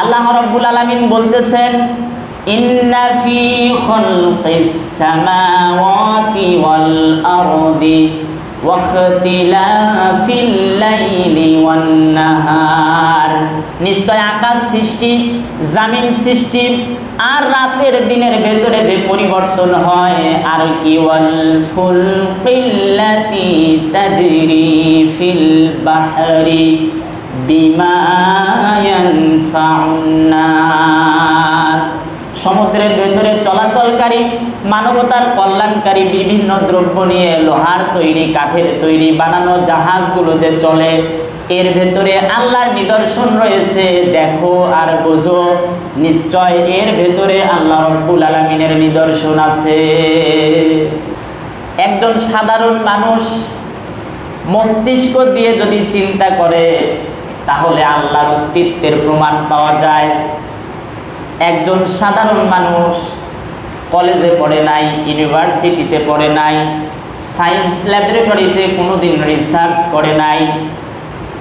আল্লাহ রব্বুল আলামিন বলতেছেন, ইন্না ফি খালকিস সামাওয়াতি ওয়াল আরদি ওয়াখতিলাফিল লাইলি ওয়ান নিশ্চয় আকাশ সৃষ্টি, জামিন সৃষ্টি আর রাতের দিনের ভেতরে যে পরিবর্তন হয়, আর কি? ওয়াল ফুলকিল্লাতি তাজরি ফিল বাহরি। সমুদ্রের ভেতরে চলাচলকারী, মানবতার কল্যাণকারী বিভিন্ন দ্রব্য নিয়ে লোহার তৈরি, কাঠের তৈরি, বানানো জাহাজগুলো যে চলে, এর ভেতরে আল্লাহর নিদর্শন রয়েছে, দেখো আর বোঝো, নিশ্চয় এর ভেতরে আল্লাহ রব্বুল আলমিনের নিদর্শন আছে। একজন সাধারণ মানুষ মস্তিষ্ক দিয়ে যদি চিন্তা করে তাহলে আল্লাহর অস্তিত্বের প্রমাণ পাওয়া যায়। একজন সাধারণ মানুষ কলেজে পড়ে নাই, ইউনিভার্সিটিতে পড়ে নাই, সায়েন্স ল্যাবরেটরিতে কোনোদিন রিসার্চ করে নাই,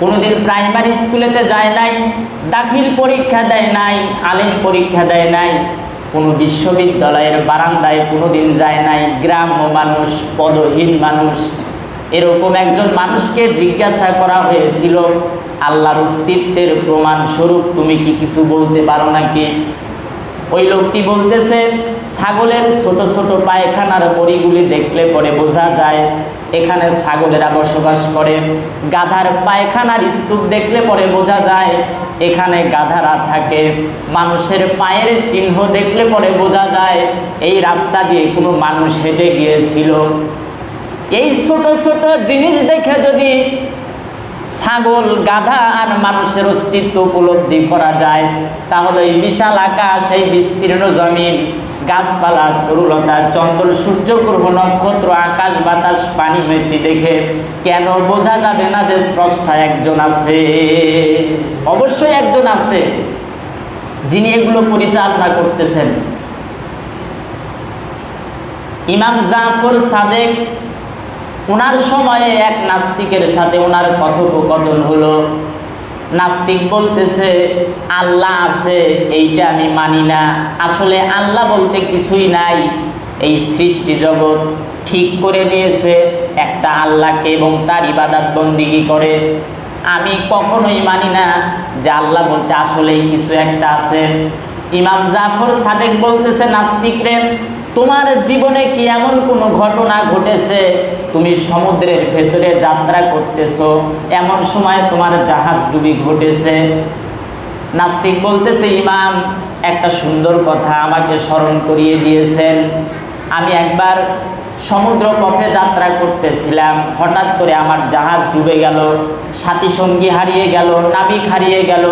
কোনোদিন প্রাইমারি স্কুলেতে যায় নাই, দাখিল পরীক্ষা দেয় নাই, আলিম পরীক্ষা দেয় নাই, কোনো বিশ্ববিদ্যালয়ের বারান্দায় কোনোদিন যায় নাই, গ্রাম্য মানুষ, পদহীন মানুষ এরকম একজন মানুষকে জিজ্ঞাসা করা হয়েছিল, আল্লাহর অস্তিত্বের প্রমাণ স্বরূপ তুমি কি কিছু বলতে পারো নাকি? ওই লোকটি বলতেছে, ছাগলের ছোট ছোট পায়খানার বড়িগুলি দেখলে পরে বোঝা যায়, এখানে ছাগলেরা বসবাস করে। গাধার পায়খানার স্তূপ দেখলে পরে বোঝা যায়, এখানে গাধারা থাকে। মানুষের পায়ের চিহ্ন দেখলে পরে বোঝা যায়, এই রাস্তা দিয়ে কোনো মানুষ হেঁটে গিয়েছিল। এই ছোট ছোট জিনিস দেখে যদি ছাগল, গাধা আর মানুষের অস্তিত্ব উপলব্ধি করা যায়, তাহলে এই বিশাল আকাশ, এই বিস্তীর্ণ জমিন, গাছপালা, তরুলতা, চন্দ্র, সূর্য, গ্রহ, নক্ষত্র, আকাশ, বাতাস, পানি মেটি দেখে কেন বোঝা যাবে না যে স্রষ্টা একজন আছে? অবশ্যই একজন আছে, যিনি এগুলো পরিচালনা করতেছেন। ইমাম জাফর সাদেক ওনার সময়ে এক নাস্তিকের সাথে ওনার কথোপকথন হলো। নাস্তিক বলতেছে, আল্লাহ আছে, এইটা আমি মানি না। আসলে আল্লাহ বলতে কিছুই নাই। এই সৃষ্টি জগৎ ঠিক করে নিয়েছে একটা আল্লাহকে এবং তার ইবাদাত বন্দিগি করে? আমি কখনোই মানি না যে আল্লাহ বলতে আসলেই কিছু একটা আছে। ইমাম জাফর সাদেক বলতেছে, নাস্তিক নাস্তিকরে তোমার জীবনে কি এমন কোনো ঘটনা ঘটেছে? তুমি সমুদ্রের ভেতরে যাত্রা করতেছো, এমন সময় তোমার জাহাজ ডুবি ঘটেছে। নাস্তিক বলতেছে, ইমাম, একটা সুন্দর কথা আমাকে স্মরণ করিয়ে দিয়েছেন। আমি একবার সমুদ্র পথে যাত্রা করতেছিলাম। হঠাৎ করে আমার জাহাজ ডুবে গেল সাথী সঙ্গী হারিয়ে গেল, নাবিক হারিয়ে গেল।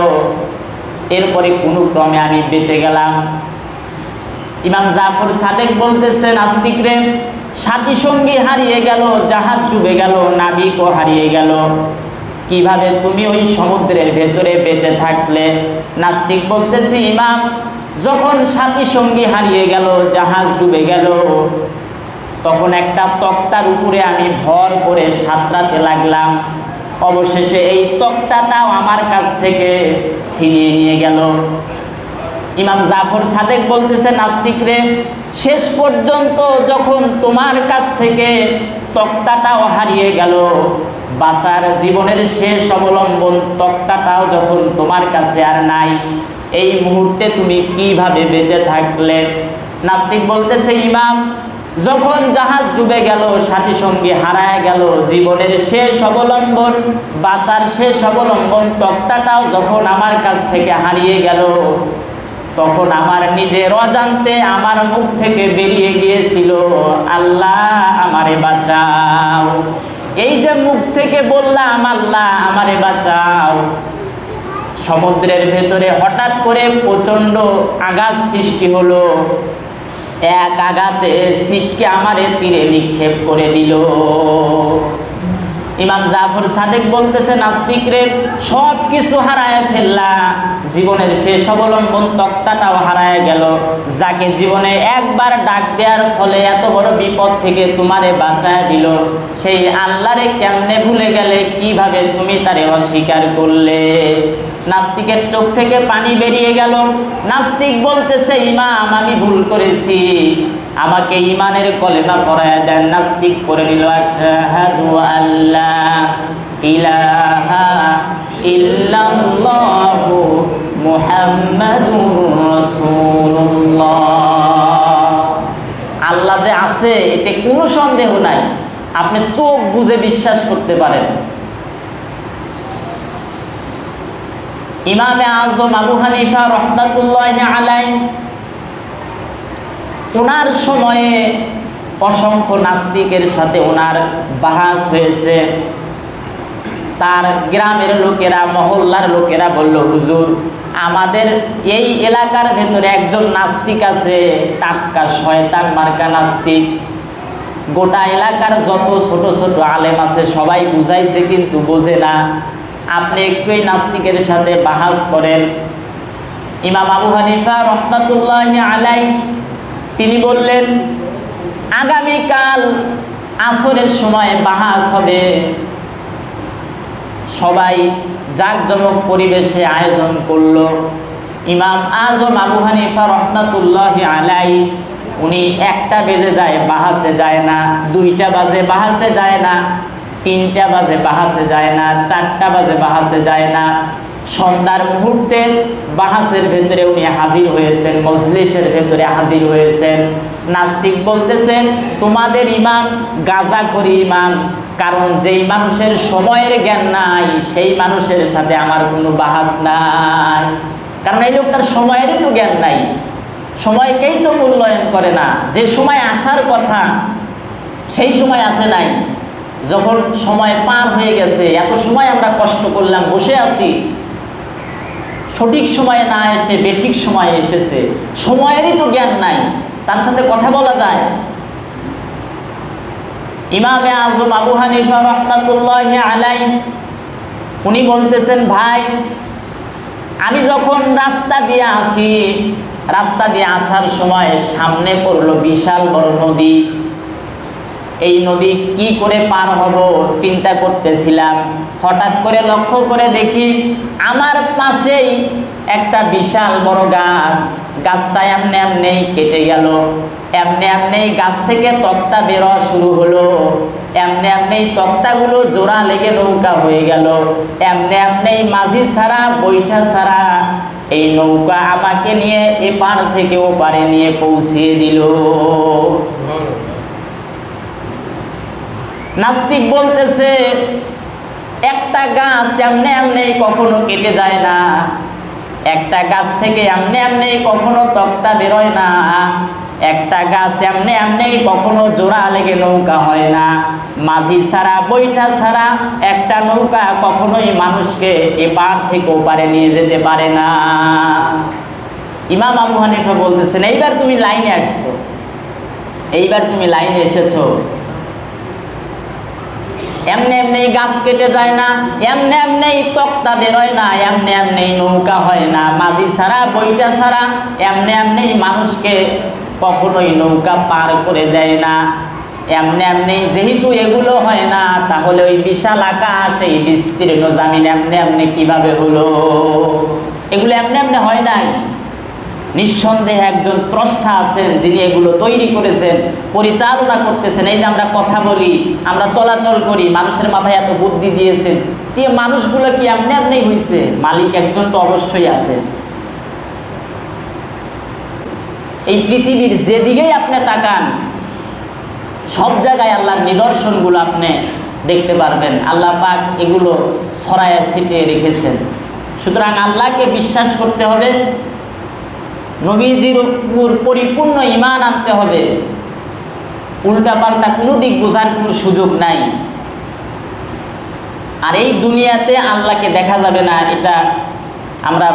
এরপরে কোনো ক্রমে আমি বেঁচে গেলাম। ইমাম জাফর সাদেক বলতেছে নাস্তিকরে সাথী সঙ্গী হারিয়ে গেল, জাহাজ ডুবে গেল, নাবিকও হারিয়ে গেল। কীভাবে তুমি ওই সমুদ্রের ভেতরে বেঁচে থাকলে? নাস্তিক বলতেছি, ইমাম, যখন সাথী সঙ্গী হারিয়ে গেল, জাহাজ ডুবে গেল, তখন একটা তক্তার উপরে আমি ভর করে সাঁতরাতে লাগলাম। অবশেষে এই তক্তাটাও আমার কাছ থেকে ছিনিয়ে নিয়ে গেল। ইমাম জাফর সাদেক বলতেছে, নাস্তিকরে, শেষ পর্যন্ত যখন তোমার কাছ থেকে তক্তাটাও হারিয়ে গেল, বাঁচার জীবনের শেষ অবলম্বন তক্তাটাও যখন তোমার কাছে আর নাই, এই মুহূর্তে তুমি কীভাবে বেঁচে থাকলে? নাস্তিক বলতেছে, ইমাম, যখন জাহাজ ডুবে গেল সাথী সঙ্গী হারায় গেল, জীবনের শেষ অবলম্বন, বাঁচার শেষ অবলম্বন তক্তাটাও যখন আমার কাছ থেকে হারিয়ে গেল তখন আমার নিজের অজান্তে আমার মুখ থেকে বেরিয়ে গিয়েছিল, আল্লাহ, আমারে বাঁচাও। এই যে মুখ থেকে বললাম, আল্লাহ, আমারে বাঁচাও। সমুদ্রের ভেতরে হঠাৎ করে প্রচণ্ড আঘাত সৃষ্টি হলো। এক আঘাতে সিটকে আমারে তীরে নিক্ষেপ করে দিল। ইমাম জাফর সাদেক বলতেছে, নাস্তিকরে সব কিছু হারায় ফেললা। জীবনের শেষ অবলম্বন তক্তাটাও হারায় গেল। যাকে জীবনে একবার ডাক দেওয়ার ফলে এত বড় বিপদ থেকে তোমারে বাঁচায় দিল। সেই আল্লাহরে কেমনে ভুলে গেলে, কীভাবে তুমি তারে অস্বীকার করলে? নাস্তিকের চোখ থেকে পানি বেরিয়ে গেল। নাস্তিক বলতেছে, ইমাম, আমি ভুল করেছি। আমাকে ইমানের কলেমা পড়ায় দেন, নাস্তিক করে নিল, আশহাদু আল্লাহ ইলাহা আল্লাহ যে আছে, এতে কোনো সন্দেহ নাই। আপনি চোখ বুঝে বিশ্বাস করতে পারেন। ইমামে আজম আবু হানিফা রহমাতুল্লাহ আলাই ওনার সময়ে অসংখ্য নাস্তিকের সাথে ওনার বাহাস হয়েছে। তার গ্রামের লোকেরা, মহল্লার লোকেরা বলল, হুজুর, আমাদের এই এলাকার ভেতরে একজন নাস্তিক আছে, টাটকা শয়তান মার্কা নাস্তিক। গোটা এলাকার যত ছোট ছোট আলেম আছে, সবাই বুঝাইছে কিন্তু বোঝে না। আপনি একটু এই নাস্তিকের সাথে বাহাস করেন। ইমাম আবু হানিফা রহমাতুল্লাহ আলাই তিনি বললেন, আগামীকাল আসরের সময় বাহাস হবে। সবাই জাঁকজমক পরিবেশে আয়োজন করল। ইমাম আজম আবু হানিফা রহমাতুল্লাহ আলাই, উনি একটা বেজে যায়, বাহাসে যায় না। দুইটা বাজে, বাহাসে যায় না। তিনটা বাজে, বাহাসে যায় না। চারটা বাজে, বাহাসে যায় না। সন্ধ্যার মুহূর্তে বাহাসের ভেতরে উনি হাজির হয়েছেন, মজলিসের ভেতরে হাজির হয়েছেন। নাস্তিক বলতেছেন, তোমাদের ইমাম গাঁজাখড়ি ইমাম কারণ যেই মানুষের সময়ের জ্ঞান নাই, সেই মানুষের সাথে আমার কোনো বাহাস নাই। কারণ এই লোকটার সময়েরই তো জ্ঞান নাই। সময়কেই তো মূল্যায়ন করে না। যে সময় আসার কথা, সেই সময় আসে নাই। যখন সময় পার হয়ে গেছে, এত সময় আমরা কষ্ট করলাম, বসে আছি সঠিক সময়ে না এসে বেঠিক সময়ে এসেছে। সময়েরই তো জ্ঞান নাই। তার সাথে কথা বলা যায়। ইমামে আজম আবু হানিফা রহমাতুল্লাহ আলাই উনি বলতেছেন, ভাই, আমি যখন রাস্তা দিয়ে আসি, রাস্তা দিয়ে আসার সময় সামনে পড়ল বিশাল বড় নদী। এই নদী কি করে পার হব চিন্তা করতেছিলাম। হঠাৎ করে লক্ষ্য করে দেখি আমার পাশেই একটা বিশাল বড় গাছ। গাছটা এমনি এমনি কেটে গেল। এমনি এমনি গাছ থেকে তক্তা বেরোয়া শুরু হলো। এমনি এমনি তক্তাগুলো জোড়া লেগে নৌকা হয়ে গেল। এমনি এমনি মাঝি ছাড়া বৈঠা ছাড়া এই নৌকা আমাকে নিয়ে এপার থেকে ওপারে নিয়ে পৌঁছিয়ে দিল। নাস্তিক বলতেছে একটা গাছ এমনি এমনি কখনো কেটে যায় না। একটা গাছ থেকে এমনি এমনি কখনো তক্তা বেরোয় না। একটা গাছ এমনি এমনি কখনো জোড়া লেগে নৌকা হয় না। মাঝি ছাড়া, বৈঠা ছাড়া একটা নৌকা কখনোই মানুষকে এপার থেকে ওপারে নিয়ে যেতে পারে না। ইমাম আবু হানিফা বলতেছেন, এইবার তুমি লাইনে আসছো। এইবার তুমি লাইনে এসেছ। এমনি এমনি গাছ কেটে যায় না, এমনি এমনি তক্তা বেরোয় না, এমনি এমনি নৌকা হয় না, মাঝি ছাড়া, বইটা ছাড়া, এমনি এমনি মানুষকে কখনোই নৌকা পার করে দেয় না। এমনি এমনি যেহেতু এগুলো হয় না, তাহলে ওই বিশাল আকাশ, এই বিস্তীর্ণ জামিন এমনি এমনি কীভাবে হলো? এগুলো এমনি এমনি হয় নাই। নিঃসন্দেহে একজন স্রষ্টা আছেন যিনি এগুলো তৈরি করেছেন, পরিচালনা করতেছেন। এই যে আমরা কথা বলি, আমরা চলাচল করি, মানুষের মাথায় এত বুদ্ধি দিয়েছেন দিয়ে মানুষগুলো কি এমনি এমনি হয়েছে মালিক একজন তো অবশ্যই আছে। এই পৃথিবীর যেদিকেই আপনি তাকান, সব জায়গায় আল্লাহর নিদর্শনগুলো আপনি দেখতে পারবেন। আল্লাহ পাক এগুলো ছড়ায় ছিটিয়ে রেখেছেন। সুতরাং আল্লাহকে বিশ্বাস করতে হবে নবীজির উপর পরিপূর্ণ ইমান আনতে হবে। উল্টা পাল্টা কোনো দিক বোঝার কোনো সুযোগ নাই। আর এই দুনিয়াতে আল্লাহকে দেখা যাবে না, এটা আমরা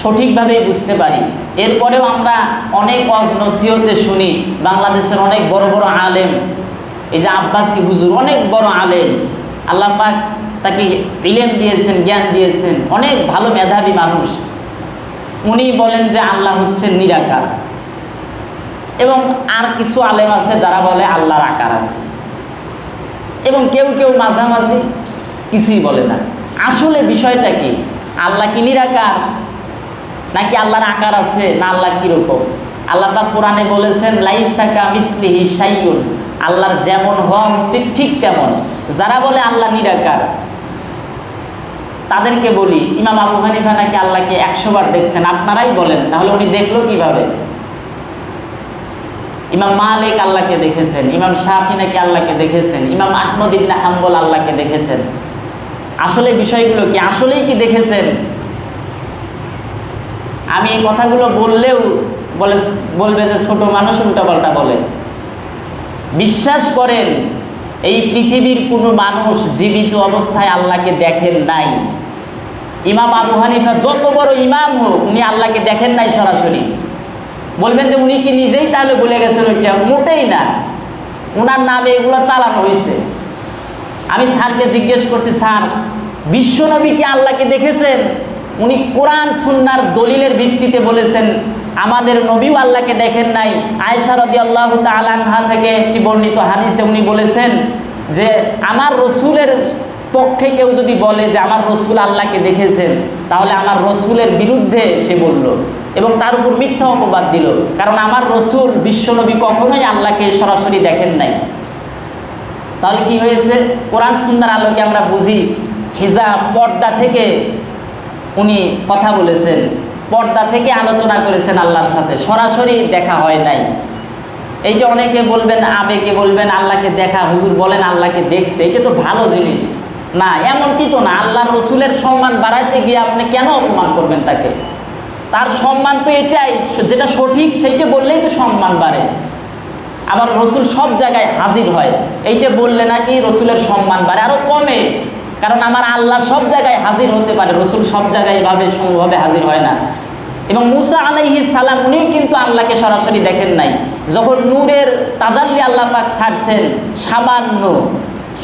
সঠিকভাবেই বুঝতে পারি। এরপরেও আমরা অনেক অজ নসিহতে শুনি, বাংলাদেশের অনেক বড় বড় আলেম, এই যে আব্বাসী হুজুর অনেক বড় আলেম, আল্লাহ পাক তাকে ইলেম দিয়েছেন, জ্ঞান দিয়েছেন, অনেক ভালো মেধাবী মানুষ। উনি বলেন যে আল্লাহ হচ্ছে নিরাকার। এবং আর কিছু আলেম আছে যারা বলে আল্লাহর আকার আছে। এবং কেউ কেউ মাঝামাঝি কিছুই বলে না। আসলে বিষয়টা কি? আল্লাহ কি নিরাকার? নাকি আল্লাহর আকার আছে? না আল্লাহ কীরকম? আল্লাহ পাক কোরআনে বলেছেন, লাইসাকা মিসলিহি সাইয়ুন আল্লাহর যেমন হওয়া উচিত ঠিক তেমন। যারা বলে আল্লাহ নিরাকার তাদেরকে বলি, ইমাম আবু হানিফা নাকি আল্লাহকে একশো বার দেখছেন? আপনারাই বলেন, তাহলে উনি দেখল কীভাবে? ইমাম মালিক আল্লাহকে দেখেছেন, ইমাম শাহি নাকি আল্লাহকে দেখেছেন, ইমাম আহমদ ইবনে হাম্বল আল্লাহকে দেখেছেন। আসলে বিষয়গুলো কি? আসলেই কি দেখেছেন? আমি এই কথাগুলো বললেও বলে, বলবে যে ছোট মানুষ উল্টাপাল্টা বলে। বিশ্বাস করেন এই পৃথিবীর কোনো মানুষ জীবিত অবস্থায় আল্লাহকে দেখেন নাই। ইমাম আবু হানিফা যত বড় ইমাম হোক, উনি আল্লাহকে দেখেন নাই সরাসরি। বলবেন যে উনি কি নিজেই তাহলে বলে গেছেন ওইটা? মোটেই না। ওনার নামে এগুলো চালানো হয়েছে আমি স্যারকে জিজ্ঞেস করছি, স্যার, বিশ্বনবী কি আল্লাহকে দেখেছেন? উনি কোরআন সুন্নার দলিলের ভিত্তিতে বলেছেন, আমাদের নবীও আল্লাহকে দেখেন নাই। রদি আল্লাহ তালানহা থেকে একটি বর্ণিত হাদিসে উনি বলেছেন যে, আমার রসুলের পক্ষে কেউ যদি বলে যে, আমার রসুল আল্লাহকে দেখেছেন, তাহলে আমার রসুলের বিরুদ্ধে সে বলল এবং তার উপর মিথ্যা অপবাদ দিল। কারণ আমার রসুল বিশ্বনবী কখনোই আল্লাহকে সরাসরি দেখেন নাই। তাহলে কি হয়েছে? কোরআন সুন্নার আলোকে আমরা বুঝি, হিজাব পর্দা থেকে উনি কথা বলেছেন। পর্দা থেকে আলোচনা করেছেন আল্লাহর সাথে। সরাসরি দেখা হয় নাই। এইটা অনেকে বলবেন, আবেগে বলবেন, আল্লাহকে দেখা, হুজুর বলেন, আল্লাহকে দেখছে। এটা তো ভালো জিনিস। না, এমনটি তো না। আল্লাহর রসুলের সম্মান বাড়াইতে গিয়ে আপনি কেন অপমান করবেন তাকে? তার সম্মান তো এটাই। যেটা সঠিক, সেইটা বললেই তো সম্মান বাড়ে। আবার রসুল সব জায়গায় হাজির হয়। এইটা বললে নাকি রসুলের সম্মান বাড়ে। আরও কমে। কারণ আমার আল্লাহ সব জায়গায় হাজির হতে পারে রসুল সব জায়গায় এভাবে সমভাবে হাজির হয় না। এবং মুসা আলাইহি সালাম উনিও কিন্তু আল্লাহকে সরাসরি দেখেন নাই। যখন নূরের তাজাল্লি আল্লাহ পাক ছাড়ছেন সামান্য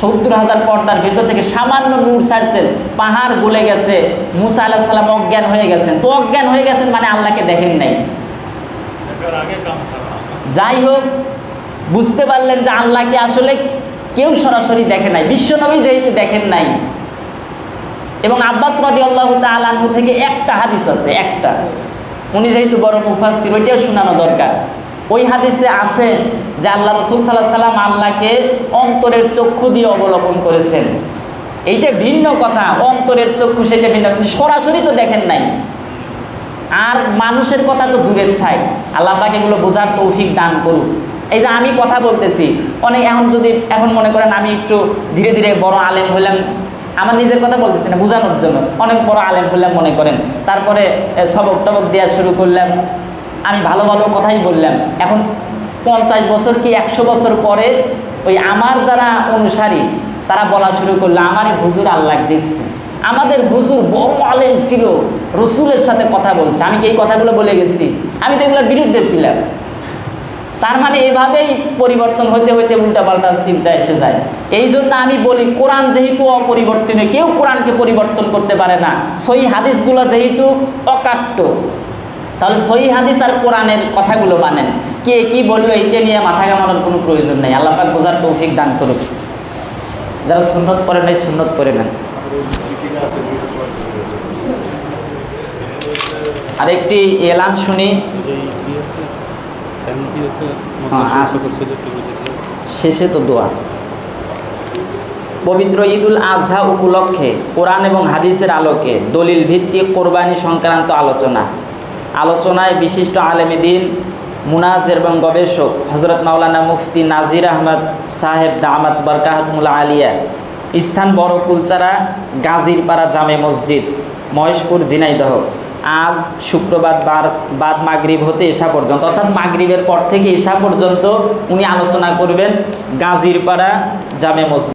সত্তর হাজার পর্দার ভেতর থেকে সামান্য নূর ছাড়ছেন পাহাড় গলে গেছে মুসা আল্লাহ সালাম অজ্ঞান হয়ে গেছেন। তো অজ্ঞান হয়ে গেছেন মানে আল্লাহকে দেখেন নাই। যাই হোক বুঝতে পারলেন যে আল্লাহকে আসলে কেউ সরাসরি দেখে নাই। বিশ্বনবী যেহেতু দেখেন নাই। এবং আব্বাস রাদি আল্লাহ তালু থেকে একটা হাদিস আছে, একটা। উনি যেহেতু বড় মুফাসির ওইটাও শোনানো দরকার। ওই হাদিসে আছে যে আল্লাহ রসুল সাল্লাহ সাল্লাম আল্লাহকে অন্তরের চক্ষু দিয়ে অবলোকন করেছেন। এইটা ভিন্ন কথা, অন্তরের চক্ষু সেটা ভিন্ন। সরাসরি তো দেখেন নাই। আর মানুষের কথা তো দূরের থাই আল্লাহ পাক এগুলো বোঝার তৌফিক দান করুক। এই যে আমি কথা বলতেছি, অনেক এখন যদি, এখন মনে করেন আমি একটু ধীরে ধীরে বড় আলেম হইলাম, আমার নিজের কথা বলতেছি না, বোঝানোর জন্য। অনেক বড় আলেম হইলাম মনে করেন। তারপরে সবক টবক দেওয়া শুরু করলাম। আমি ভালো ভালো কথাই বললাম। এখন পঞ্চাশ বছর কি একশো বছর পরে ওই আমার যারা অনুসারী, তারা বলা শুরু করল আমারই হুজুর আল্লাহ দেখছে। আমাদের হুজুর বড় আলেম ছিল, রসুলের সাথে কথা বলছে। আমি কি এই কথাগুলো বলে গেছি? আমি তো এগুলোর বিরুদ্ধে ছিলাম। তার মানে এভাবেই পরিবর্তন হতে হতে উল্টাপাল্টা চিন্তা এসে যায়। এই জন্য আমি বলি, কোরআন যেহেতু অপরিবর্তনীয়, কেউ কোরআনকে পরিবর্তন করতে পারে না। সই হাদিসগুলো যেহেতু অকাট্য, তাহলে সই হাদিস আর কোরআনের কথাগুলো মানেন। কে কি বলল, এইটা নিয়ে মাথা কামানোর কোনো প্রয়োজন নেই। আল্লাহ পাক বোঝার তৌফিক দান করুক। যারা সুন্নত পড়ে নাই, সুন্নত পড়ে নেন। আর একটি এলান শুনি। শেষে তো দোয়া। পবিত্র ঈদুল আজহা উপলক্ষে কোরআন এবং হাদিসের আলোকে দলিল ভিত্তিক কোরবানি সংক্রান্ত আলোচনা। আলোচনায় বিশিষ্ট আলেমীদিন মুনাজের এবং গবেষক হজরত মাওলানা মুফতি নাজির আহমদ সাহেব দামাত বরকাহতমুল্লা আলিয়া স্থান বড় কুলচারা গাজীরপাড়া জামে মসজিদ মহেশপুর ঝিনাইদহ। আজ শুক্রবার বার বাদ মাগরিব হতে এসা পর্যন্ত, অর্থাৎ মাগরিবের পর থেকে এসা পর্যন্ত উনি আলোচনা করবেন গাজীরপাড়া জামে মসজিদ।